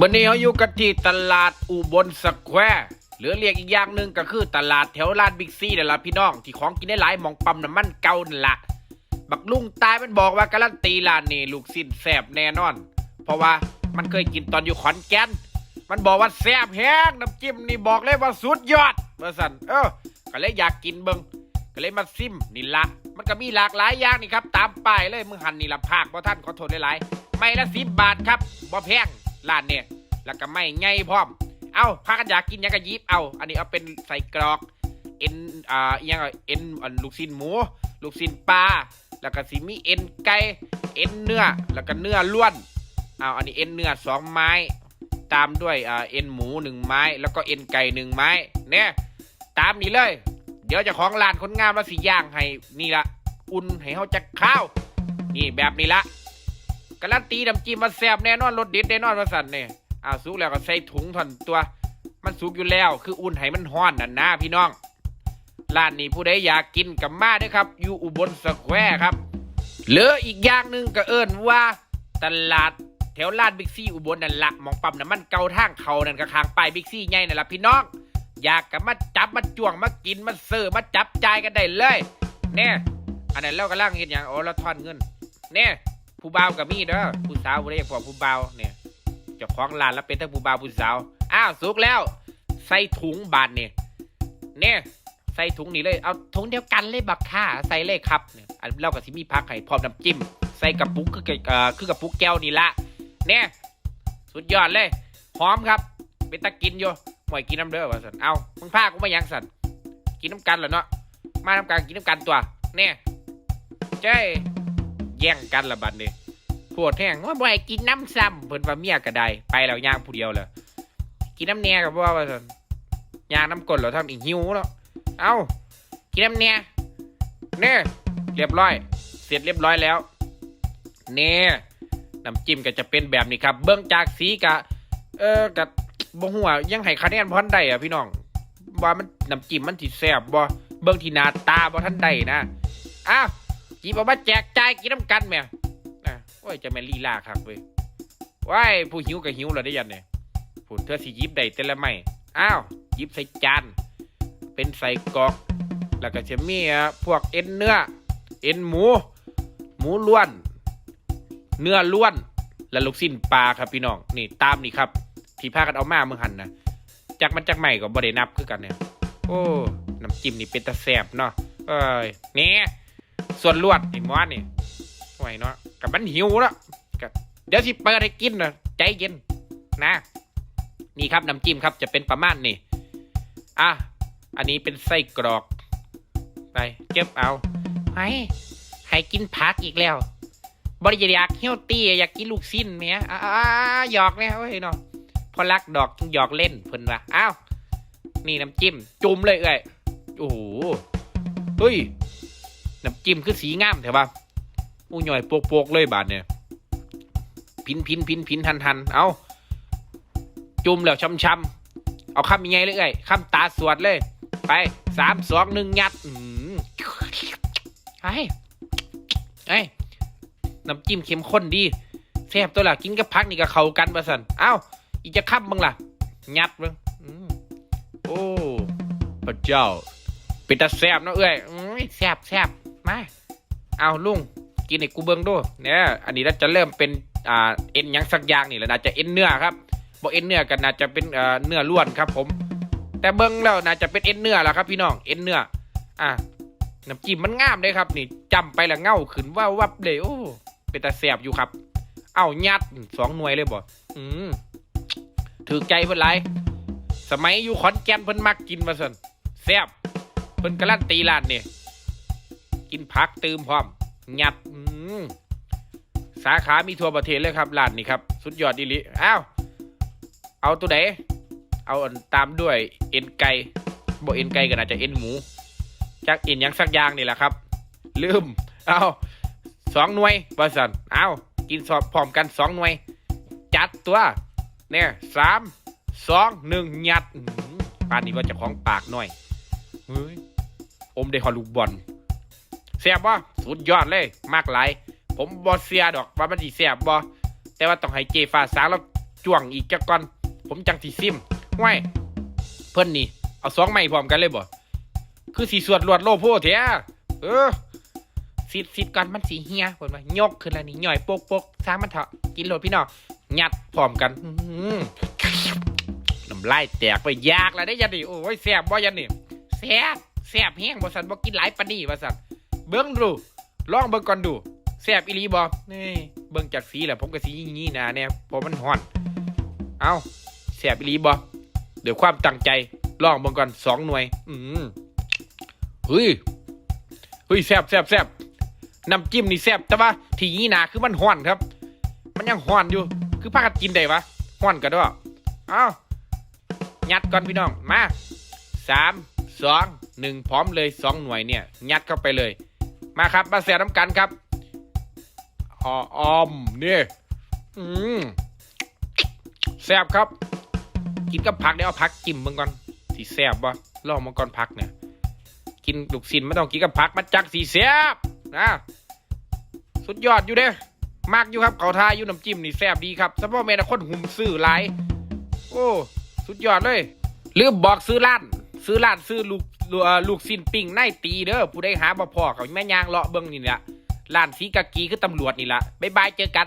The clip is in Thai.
วันนี้เขาอยู่กันที่ตลาดอุบลสแควร์หรือเรียกอีกอย่างหนึ่งก็คือตลาดแถวลาดบิ๊กซีนั่นละพี่น้อง ที่ของกินได้หลายหมองปั๊มน้ำมันเก่านั่นละบักลุงตายมันบอกว่าการันตีร้านนี้ลูกสิ้นแซบแน่นอน เพราะว่ามันเคยกินตอนอยู่ขอนแก่นมันบอกว่าแซบแห้งน้ำจิ้มนี่บอกเลยว่าสุดยอดเบอร์สันเออก็เลยอยากกินเบิงก็เลยมาซิมนี่ละมันก็มีหลากหลายอย่างนี่ครับ ตามป้ายเลยมึงหันนี่ละภาคบ่ท่านขอโทษหลายๆไม่ละสิบบาทครับบ่แพง ร้านเนี่ยแล้วก็ไม่ไงพร้อม เอาพากันอยากกินยังก็หยิบเอา อันนี้เอาเป็นใส่กรอก เอ็นอ่าอิหยังเอ็นลูกชิ้นหมู ลูกชิ้นปลา แล้วก็สิมีเอ็นไก่ เอ็นเนื้อ แล้วก็เนื้อล้วน เอาอันนี้เอ็นเนื้อสองไม้ ตามด้วยอ่าเอ็นหมูหนึ่งไม้ แล้วก็เอ็นไก่หนึ่งไม้ เนี่ยตามนี้เลย เดี๋ยวจะของร้านคนงามแล้วสิย่างให้นี่ละ อุ่นให้เขาจะข้าว นี่แบบนี้ละ การันตีน้ำจิ้มมาแซ่บแน่นอนรสเด็ดแน่นอนว่าสันเนี่ยอ้าวสุกแล้วก็ใส่ถุงทอนตัว มันสุกอยู่แล้ว คืออุ่นให้มันฮ้อนนั่นนะพี่น้องร้านนี้ผู้ใดอยากกินกับมาเด้อครับ อยู่อุบลสแควร์ครับเหลืออีกอย่างหนึ่งก็เอิ้นว่า ตลาดแถวลาดบิ๊กซี่อุบลนั่นละมองปั๊มน้ำมันเกาทางเขานั่นก็ข้างไปบิ๊กซี่ใหญ่นั่นละพี่น้อง อยากกับมาจับมาจ้วงมากินมาเสิร์มาจับจ่ายกันได้เลย เนี่ยอันนั้นเรากำลังเห็นอย่างโอ้เราทอนเงิน เนี่ย ผู้บ่าวกับมีเด้อผู้สาวบ่ได้อยากพอผู้บ่าวเนี่ยเจ้าของร้านแล้วเป็นทั้งผู้บ่าวผู้สาวอ้าวสุกแล้ว ใส่ถุงบาทเนี่ยเนี่ยใส่ถุงนี่เลยเอาถุงเดียวกันเลยบักค่าใส่เลยครับเนี่ยอันเรากับสิมีพักให้พร้อมน้ำจิ้ม ใส่กระปุกคือเอ่อคือกระปุกแก้วนี่ละเนี่ยสุดยอดเลยหอมครับ เป็นตะกินอยู่หมวยกินน้ำเด้อว่าสันเอามึงพากูมายังสันกินน้ำกันเหรอเนาะมาน้ำกันกินน้ำกันตัวเนี่ยเจ้ แย่งกันละบัดนี้ปวดแห้งว่าบ่ให้กินน้ำซ้ำเพิ่นว่าเมียก็ได้ไปแล้วย่างผู้เดียวเลยกินน้ำแหน่ก็บ่ว่าซั่นย่างน้ำกลดแล้วทำอีกหิวแล้วเอ้ากินน้ำแหน่เน่เรียบร้อย เสร็จเรียบร้อยแล้วเน่น้ำจิ้มก็จะเป็นแบบนี้ครับ เบื้องจากสีกะ เออกับบ่หัวยังให้คะแนนบ่ทันได้อะพี่น้องว่ามันน้ำจิ้มมันสิแซ่บบ่เบื้องที่นาตาบ่ทันได้นะอ้าว จีบออกมาแจกจ่ายกินน้ำกันแม่นะโอ้ยจะแม่ลีลาครับเว้ยว้ายผู้หิวกับหิวเหรอได้ยันเนี่ยผุนเธอสิยิบได้แต่ละไม่อ้าวยิบใส่จาน เป็นใส่กอก แล้วก็จะมีอะพวกเอ็นเนื้อ เอ็นหมู หมูล้วน เนื้อล้วน และลูกสิ้นปลาครับพี่น้อง นี่ตามนี่ครับ ที่พากันเอามาเมื่อหันนะจากมันจากใหม่ก็บ่ได้นับคือกันเนี่ย โอ้ น้ำจิ้มนี่เป็นตะแสบเนาะเอ้ยเนี่ย ส่วนลวดไอ้มอนี่ไหวเนาะกับมันหิวแล้วกับเดี๋ยวสิเปิดให้กินนะใจเย็นนะ นี่ครับน้ำจิ้มครับจะเป็นประมาณนี่อะอันนี้เป็นไส้กรอกไปเก็บเอาไห้ให้กินผักอีกแล้วบริอยากเฮียวตี้อยากกินลูกสิ้นเมียอ่าหยอกเนี่ยเฮ้ยเนาะพอรักดอกจึงหยอกเล่นเพิ่นว่าอ้าวนี่น้ำจิ้ม จุ่มเลยเอ้ยโอ้โหเฮ้ย น้ำจิ้มคือสีงามแต่ว่าอู้ย่อยโปกๆเลยบาดเนี่ยพินพินพินพินทันทันเอาจุ่มแล้วช้ำๆเอาคำยังไงเลยเอ้ยคำตาสวดเลย ไปสามสองหนึ่งยัดอืมไอ้ไอ้น้ำจิ้มเข้มข้นดีแซ่บตัวละกินกับพักนี่ก็เข้ากันประสันเอ้าอีจะคับบ้างล่ะยัดบ้งโอ้พระเจ้าเป็นตาแซบเนาะเอ้ยแซบแซบ มาเอาลุงกินให้กูเบิงดูเนี่ยอันนี้เราจะเริ่มเป็นอ่าเอ็นยังสักอย่างนี่แหละน่าจะเอ็นเนื้อครับบอกเอ็นเนื้อกันน่าจะเป็นเอ่อเนื้อล้วนครับ ผม แต่เบิงแล้วน่าจะเป็นเอ็นเนื้อแหละครับ พี่น้องเอ็นเนื้ออะน้ำจิ้มมันงามเลยครับ นี่จำไปละเง่าขึ้นว่าวับเลยโอ้เป็นตาแซบอยู่ครับ เอายัดสองหน่วยเลยบ่อืมถือใจเพิ่นหลายสมัยอยู่ขอนแก่นเพิ่นมักกินมาสันแซบเพิ่นการันตีร้านนี่ กินผักตืมพร้อมงัดสาขามีทั่วประเทศเลยครับร้านนี้ครับ สุดยอดอีหลิอ้าวเอาตัวไหนเอาตามด้วยเอ็นไก่บ่เอ็นไก่ก็น่าจะเอ็นหมูจากเอ็นยังสักอย่างนี่แหละครับ ลืมเอาสองหน่วยบริสันเอากินสอบพร้อมกันสองหน่วย จัดตัว เนี่ยสามสองหนึ่งหยัดปานนี้ว่าจะของปากหน่อยเฮ้ยอมได้ฮอลลูกบอล เสียบบ่สุดยอดเลยมากหลาย ผมบอเสียดอกว่ามันสิเสียบบ่แต่ว่าต้องให้เจฟ้าสางแล้วจ้วงอีกจักก่อน ผมจังสิซิมห้วยเพิ่นนี่ เอาสองไม้พร้อมกันเลยบ่คือสีสวดลวดโลโพเถอะเออสิดสิดก่อนมันสีเฮียเพิ่นว่ายกขึ้นแล้วนี่ย่อยโปกโปกสร้างมันเถอะกินโลดพี่น้องยัดพร้อมกันน้ำลายแตกไปยากแล้วได้ยันนี่โอ้ยแซ่บบ่ยันนี่แซ่บแซ่บแห้งบ่สันบ่กินหลายปานนี้ว่สัน เบิ่งดูลองเบิ่งก่อนดูแซบอีลีบ่นี่เบิ่งจากสีแหล้วผมก็สีอย่างงี้นะเนี่ยเพราะมันฮ้อน เอาแซบอีลีบ่เดี๋ยวความตั้งใจลองเบิ่งก่อนสองหน่วย อืมเฮ้ยเฮ้ยแซบแซบแซบน้ำจิ้มนี่แซบแต่ว่าที่นี้นาคือมันฮ้อนครับ มันยังฮ้อนอยู่ คือพากันกินได้ปะฮ้อนกันด้วยเอายัดก่อนพี่น้องมาสามสองหนึ่งพร้อมเลยสองหน่วยเนี่ย ยัดเข้าไปเลย มาครับ มาแซ่น้ำกันครับอออมนี่อืมแซ่บครับ กินกับผักเดี๋ยวเอาผักจิ้มมึงก่อนสีแซ่บบ่ลองมาก่อนผักเนี่ย กินลูกศิลไม่ต้องกินกับผักมันจักสีแซ่บนะสุดยอดอยู่เด้มากอยู่ครับเขาทายอยู่น้ำจิ้มนี่แซ่บดีครับสำหรับเมนคนหุ่มซื้อหลายโอ้ สุดยอดเลยลืมบอกซื้อร้าน ซื้อร้านซื้อลูก ลูกเอ่อลูกศิลปิ้งในตีเด้อผู้ใดหาบ่พอเขาแม่ยางเลาะเบิ่งนี่แหละร้านสีกากีคือตำรวจนี่ละบ๊ายบายเจอกัน